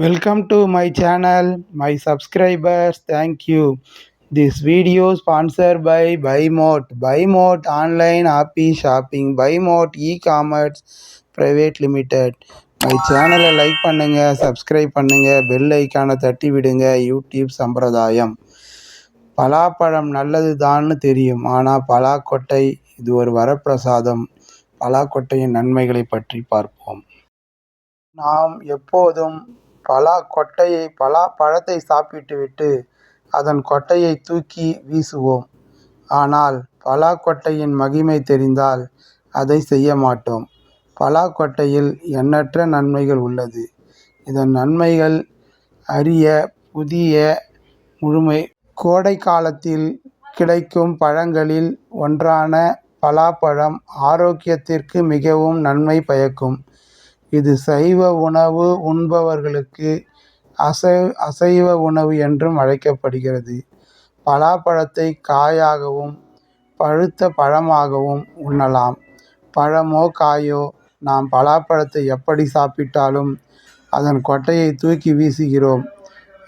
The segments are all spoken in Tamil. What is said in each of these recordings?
Welcome to my channel, my subscribers, thank you. This video sponsored by BuyMote. BuyMote online happy shopping. BuyMote e-commerce private limited. My சேனலை லைக் பண்ணுங்க சப்ஸ்கிரைப் பண்ணுங்க பெல் ஐக்கானை தட்டி விடுங்க யூடியூப் சம்பிரதாயம் பலாப்பழம் நல்லது தான்னு தெரியும் ஆனால் பலாக்கொட்டை இது ஒரு வரப்பிரசாதம் பலாக்கொட்டையின் நன்மைகளை பற்றி பார்ப்போம் நாம் எப்போதும் பலா கொட்டையை பலா பழத்தை சாப்பிட்டுவிட்டு அதன் கொட்டையை தூக்கி வீசுவோம். ஆனால் பலா கொட்டையின் மகிமை தெரிந்தால் அதை செய்ய மாட்டோம். பலா கொட்டையில் எண்ணற்ற நன்மைகள் உள்ளது. இதன் நன்மைகள் அரிய புதிய முழுமை கோடை காலத்தில் கிடைக்கும் பழங்களில் ஒன்றான பலாப்பழம் ஆரோக்கியத்திற்கு மிகவும் நன்மை பயக்கும். இது சைவ உணவு உண்பவர்களுக்கு அசை அசைவ உணவு என்றும் அழைக்கப்படுகிறது. பலாப்பழத்தை காயாகவும் பழுத்த பழமாகவும் உண்ணலாம். பழமோ காயோ நாம் பலாப்பழத்தை எப்படி சாப்பிட்டாலும் அதன் கொட்டையை தூக்கி வீசுகிறோம்.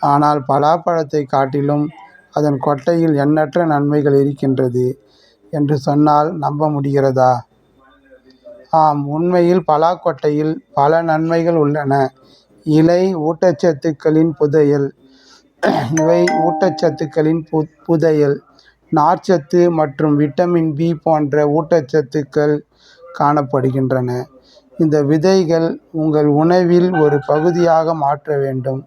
ஆனால் பலாப்பழத்தை காட்டிலும் அதன் கொட்டையில் எண்ணற்ற நன்மைகள் இருக்கின்றது என்று சொன்னால் நம்ப முடிகிறதா? ஆம் உண்மையில் பலாக்கொட்டையில் பல நன்மைகள் உள்ளன. இலை ஊட்டச்சத்துக்களின் புதையல் இவை ஊட்டச்சத்துக்களின் பு புதையல். நார்ச்சத்து மற்றும் விட்டமின் பி போன்ற ஊட்டச்சத்துக்கள் காணப்படுகின்றன. இந்த விதைகள் உங்கள் உணவில் ஒரு பகுதியாக மாற்ற வேண்டும்.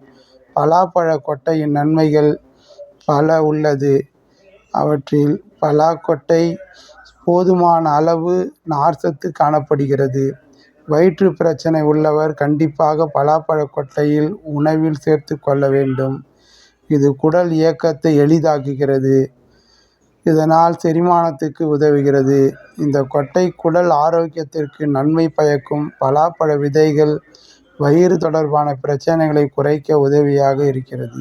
பலாப்பழ கொட்டையின் நன்மைகள் பல உள்ளது. அவற்றில் பலாக்கொட்டை போதுமான அளவு நார்ச்சத்து காணப்படுகிறது. வயிற்று பிரச்சனை உள்ளவர் கண்டிப்பாக பலாப்பழ கொட்டையில் உணவில் சேர்த்து கொள்ள வேண்டும். இது குடல் இயக்கத்தை எளிதாக்குகிறது. இதனால் செரிமானத்துக்கு உதவுகிறது. இந்த கொட்டை குடல் ஆரோக்கியத்திற்கு நன்மை பயக்கும். பலாப்பழ விதைகள் வயிறு தொடர்பான பிரச்சனைகளை குறைக்க உதவியாக இருக்கிறது.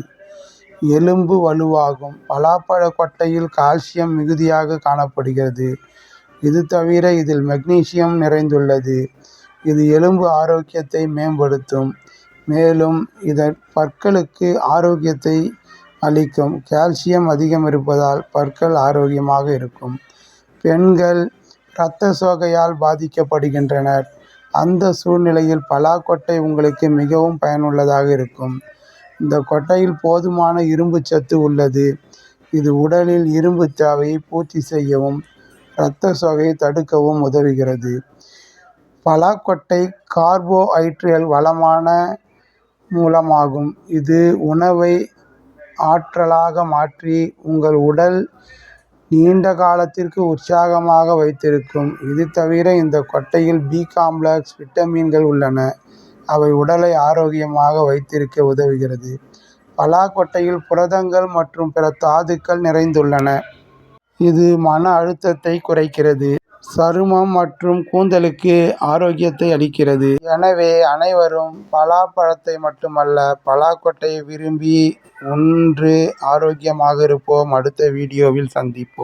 எலும்பு வலுவாகும் பலாப்பழ கொட்டையில் கால்சியம் மிகுதியாக காணப்படுகிறது. இது தவிர இதில் மெக்னீசியம் நிறைந்துள்ளது. இது எலும்பு ஆரோக்கியத்தை மேம்படுத்தும். மேலும் இதன் பற்களுக்கு ஆரோக்கியத்தை அளிக்கும். கால்சியம் அதிகம் இருப்பதால் பற்கள் ஆரோக்கியமாக இருக்கும். பெண்கள் இரத்த சோகையால் பாதிக்கப்படுகின்றனர். அந்த சூழ்நிலையில் பலாக்கொட்டை உங்களுக்கு மிகவும் பயனுள்ளதாக இருக்கும். இந்த கொட்டையில் போதுமான இரும்புச்சத்து உள்ளது. இது உடலில் இரும்பு தேவையை பூர்த்தி செய்யவும் இரத்த சோகையை தடுக்கவும் உதவுகிறது. பலாக்கொட்டை கார்போஐட்ரேட் வளமான மூலமாகும். இது உணவை ஆற்றலாக மாற்றி உங்கள் உடல் நீண்ட காலத்திற்கு உற்சாகமாக வைத்திருக்கும். இது தவிர இந்த கொட்டையில் பி காம்ப்ளெக்ஸ் விட்டமின்கள் உள்ளன. அவை உடலை ஆரோக்கியமாக வைத்திருக்க உதவுகிறது. பலாக்கொட்டையில் புரதங்கள் மற்றும் பிற தாதுக்கள் நிறைந்துள்ளன. இது மன அழுத்தத்தை குறைக்கிறது. சருமம் மற்றும் கூந்தலுக்கு ஆரோக்கியத்தை அளிக்கிறது. எனவே அனைவரும் பலாப்பழத்தை மட்டுமல்ல பலாக்கொட்டையை விரும்பி உண்டு ஆரோக்கியமாக இருப்போம். அடுத்த வீடியோவில் சந்திப்போம்.